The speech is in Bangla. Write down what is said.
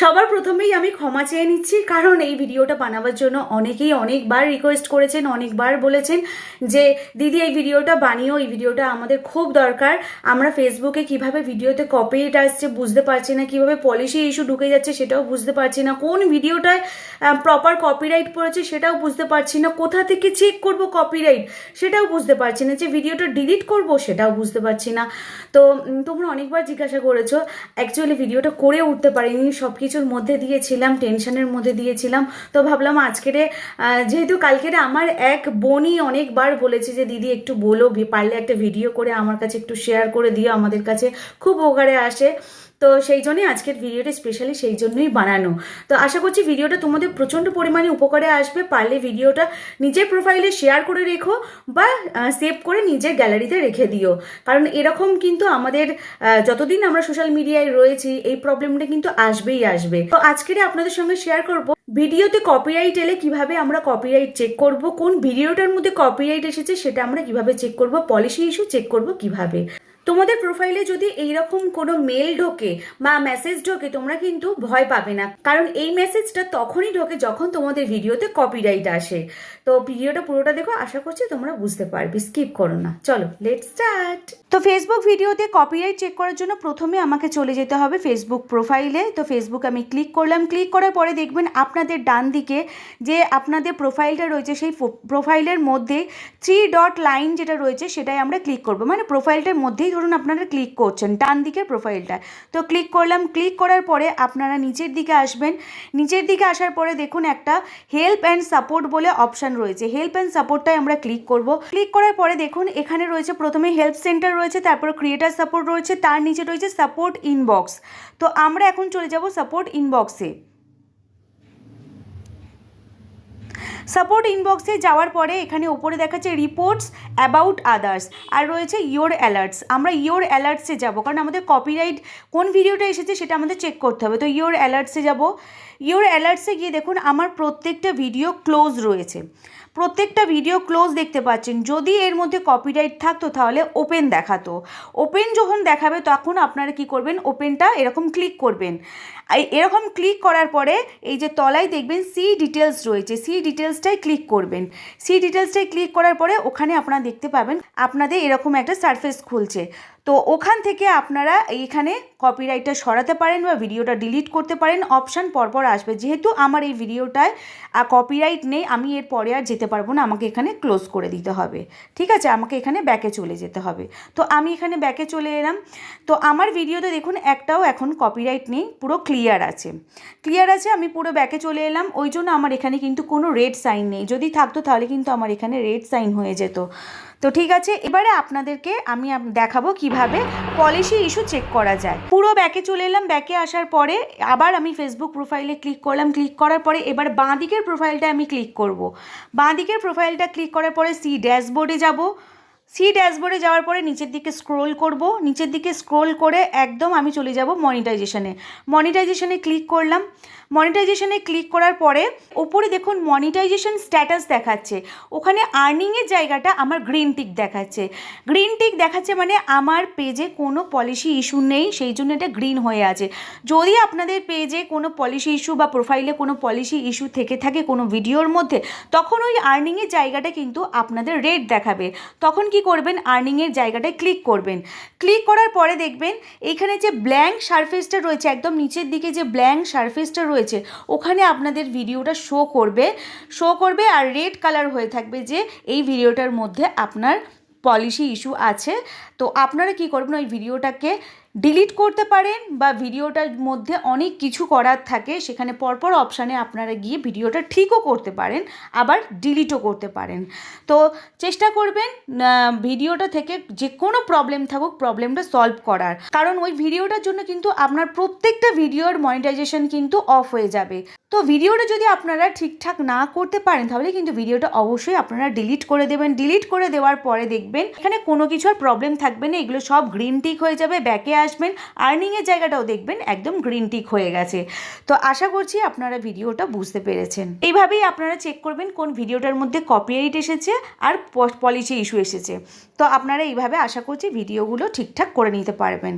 সবার প্রথমেই আমি ক্ষমা চেয়ে নিচ্ছি, কারণ এই ভিডিওটা বানাবার জন্য অনেকেই অনেকবার রিকোয়েস্ট করেছেন, অনেকবার বলেছেন যে, দিদি, এই ভিডিওটা বানিয়েও এই ভিডিওটা আমাদের খুব দরকার। আমরা ফেসবুকে কীভাবে ভিডিওতে কপিরাইট আসছে বুঝতে পারছি না, কীভাবে পলিসি ইস্যু ঢুকে যাচ্ছে সেটাও বুঝতে পারছি না, কোন ভিডিওটায় প্রপার কপিরাইট পড়েছে সেটাও বুঝতে পারছি না, কোথা থেকে চেক করব কপিরাইট সেটাও বুঝতে পারছি না, যে ভিডিওটা ডিলিট করব সেটাও বুঝতে পারছি না। তো তোমরা অনেকবার জিজ্ঞাসা করেছ অ্যাকচুয়ালি ভিডিওটা করে উঠতে পারিনি সব কিছুর মধ্যে দিয়েছিলাম, টেনশনের মধ্যে দিয়েছিলাম। তো ভাবলাম আজকেরে যেহেতু কালকেরে আমার এক বোনই অনেকবার বলেছে যে, দিদি, একটু বলো পারলে একটা ভিডিও করে আমার কাছে একটু শেয়ার করে দিও, আমাদের কাছে খুব ওগারে আসে। তো সেই জন্যই আজকের ভিডিওটা স্পেশালি সেই জন্যই বানানো। তো আশা করছি ভিডিওটা তোমাদের প্রচণ্ড পরিমাণে উপকারে আসবে। পারলে ভিডিওটা নিজের প্রোফাইলে শেয়ার করে রেখো বা সেভ করে নিজের গ্যালারিতে রেখে দিও। কারণ এরকম কিন্তু আমাদের যতদিন আমরা সোশ্যাল মিডিয়ায় রয়েছি, এই প্রবলেমটা কিন্তু আসবেই আসবে। তো আজকের আপনাদের সঙ্গে শেয়ার করব ভিডিওতে কপিরাইট এলে কীভাবে আমরা কপিরাইট চেক করব, কোন ভিডিওটার মধ্যে কপিরাইট এসেছে সেটা আমরা কীভাবে চেক করব পলিসি ইস্যু চেক করব কীভাবে। তোমাদের প্রোফাইলে যদি এইরকম কোনো মেল ঢোকে বা মেসেজ ঢোকে, তোমরা কিন্তু ভয় পাবে না। কারণ এই মেসেজটা তখনই ঢোকে যখন তোমাদের ভিডিওতে কপিরাইট আসে। তো ভিডিওটা পুরোটা দেখো, আশা করছি তোমরা বুঝতে পারবে। স্কিপ করো না। চলো লেট স্টার্ট তো ফেসবুক ভিডিওতে কপিরাইট চেক করার জন্য প্রথমে আমাকে চলে যেতে হবে ফেসবুক প্রোফাইলে তো ফেসবুক আমি ক্লিক করলাম। ক্লিক করার পরে দেখবেন আপনাদের ডান দিকে যে আপনাদের প্রোফাইলটা রয়েছে, সেই প্রোফাইলের মধ্যে থ্রি ডট লাইন যেটা রয়েছে, সেটাই আমরা ক্লিক করব। মানে প্রোফাইলটার মধ্যেই ধরুন আপনারা ক্লিক করছেন, ডান দিকের প্রোফাইলটা তো ক্লিক করলাম। ক্লিক করার পরে আপনারা নিচের দিকে আসবেন। নিচের দিকে আসার পরে দেখুন একটা হেল্প অ্যান্ড সাপোর্ট বলে অপশান রয়েছে। হেল্প অ্যান্ড সাপোর্টটাই আমরা ক্লিক করব। ক্লিক করার পরে দেখুন এখানে রয়েছে প্রথমে হেল্প সেন্টার রয়েছে, তারপর ক্রিয়েটার সাপোর্ট রয়েছে, তার নিচে রয়েছে সাপোর্ট ইনবক্স তো আমরা এখন চলে যাব সাপোর্ট ইনবক্সে সাপোর্ট ইনবক্সে যাওয়ার পরে এখানে ওপরে দেখাচ্ছে রিপোর্টস অ্যাবাউট আদার্স আর রয়েছে ইয়োর অ্যালার্টস আমরা ইয়োর অ্যালার্টসে যাব, কারণ আমাদের কপিরাইট কোন ভিডিওটা এসেছে সেটা আমাদের চেক করতে হবে। তো ইয়োর অ্যালার্টসে যাব। ইয়োর অ্যালার্টসে গিয়ে দেখুন আমার প্রত্যেকটা ভিডিও ক্লোজ রয়েছে। প্রত্যেকটা ভিডিও ক্লোজ দেখতে পাচ্ছেন। যদি এর মধ্যে কপিরাইট থাকতো তাহলে ওপেন দেখাতো। ওপেন যখন দেখাবে তখন আপনারা কি করবেন? ওপেনটা এরকম ক্লিক করবেন। এরকম ক্লিক করার পরে এই যে তলায় দেখবেন সি ডিটেলস রয়েছে। সি ডিটেলসটাই ক্লিক করবেন। সি ডিটেলসটাই ক্লিক করার পরে ওখানে আপনারা দেখতে পাবেন, আপনাদের এরকম একটা সারফেস খুলছে। তো ওখান থেকে আপনারা এইখানে কপিরাইটটা সরাতে পারেন বা ভিডিওটা ডিলিট করতে পারেন। অপশান পরপর আসবে। যেহেতু আমার এই ভিডিওটায় কপিরাইট নেই, আমি এর পরে আর যেতে পারব না। আমাকে এখানে ক্লোজ করে দিতে হবে। ঠিক আছে? আমাকে এখানে ব্যাকে চলে যেতে হবে। তো আমি এখানে ব্যাকে চলে এলাম। তো আমার ভিডিওতে দেখুন, একটাও এখন কপিরাইট নেই। পুরো ক্লিয়ার আছে। ক্লিয়ার আছে, আমি পুরো ব্যাকে চলে এলাম। ওই জন্য আমার এখানে কিন্তু কোনো রেড সাইন নেই। যদি থাকতো, তাহলে কিন্তু আমার এখানে রেড সাইন হয়ে যেত। তো ঠিক আছে, এবারে আপনাদেরকে আমি দেখাবো কীভাবে পলিসি ইস্যু চেক করা যায়। পুরো ব্যাকে চলে এলাম ব্যাকে আসার পরে আবার আমি ফেসবুক প্রোফাইলে ক্লিক করলাম ক্লিক করার পরে এবার বাঁ দিকের প্রোফাইলটা আমি ক্লিক করব। বাঁ দিকের প্রোফাইলটা ক্লিক করার পরে সি ড্যাশবোর্ডে যাব। সি ড্যাশবোর্ডে যাওয়ার পরে নিচের দিকে স্ক্রোল করব। নিচের দিকে স্ক্রোল করে একদম আমি চলে যাব মনিটাইজেশনে মনিটাইজেশনে ক্লিক করলাম। মনিটাইজেশনে ক্লিক করার পরে ওপরে দেখুন মনিটাইজেশন স্ট্যাটাস দেখাচ্ছে। ওখানে আর্নিংয়ের জায়গাটা আমার গ্রিন টিক দেখাচ্ছে। গ্রিন টিক দেখাচ্ছে মানে আমার পেজে কোনো পলিসি ইস্যু নেই, সেই জন্য এটা গ্রিন হয়ে আছে। যদি আপনাদের পেজে কোনো পলিসি ইস্যু বা প্রোফাইলে কোনো পলিসি ইস্যু থেকে থাকে কোনো ভিডিওর মধ্যে, তখন ওই আর্নিংয়ের জায়গাটা কিন্তু আপনাদের রেড দেখাবে। তখন কি করবেন? আর্নিংয়ের জায়গাটায় ক্লিক করবেন। ক্লিক করার পরে দেখবেন, এখানে যে ব্ল্যাঙ্ক সারফেসটা রয়েছে, একদম নিচের দিকে যে ব্ল্যাঙ্ক সারফেসটা রয়েছে ওখানে আপনাদের ভিডিওটা শো করবে। শো করবে আর রেড কালার হয়ে থাকবে যে এই ভিডিওটার মধ্যে আপনার পলিসি ইস্যু আছে। তো আপনারা কি করবেন ওই ভিডিওটাকে ডিলিট করতে পারেন বা ভিডিওটার মধ্যে অনেক কিছু করার থাকে, সেখানে পরপর অপশানে আপনারা গিয়ে ভিডিওটা ঠিকও করতে পারেন, আবার ডিলিটও করতে পারেন। তো চেষ্টা করবেন ভিডিওটা থেকে যে কোনো প্রবলেম থাকুক প্রবলেমটা সলভ করার। কারণ ওই ভিডিওটার জন্য কিন্তু আপনার প্রত্যেকটা ভিডিওর মনিটাইজেশন কিন্তু অফ হয়ে যাবে। তো ভিডিওটা যদি আপনারা ঠিকঠাক না করতে পারেন, তাহলে কিন্তু ভিডিওটা অবশ্যই আপনারা ডিলিট করে দেবেন। ডিলিট করে দেওয়ার পরে দেখবেন, এখানে কোনো কিছু আর প্রবলেম থাকবে না, এগুলো সব গ্রিন টিক হয়ে যাবে ব্যাকে আসবেন আর্নিংয়ের জায়গাটাও দেখবেন, একদম গ্রিন টিক হয়ে গেছে। তো আশা করছি আপনারা ভিডিওটা বুঝতে পেরেছেন। এইভাবেই আপনারা চেক করবেন কোন ভিডিওটার মধ্যে কপিরাইট এসেছে আর পলিসি ইস্যু এসেছে। তো আপনারা এইভাবে আশা করছি ভিডিওগুলো ঠিকঠাক করে নিতে পারবেন।